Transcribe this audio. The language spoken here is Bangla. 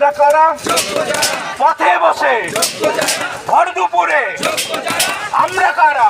আমরা কারা? পথে বসে ভর দুপুরে আমরা কারা?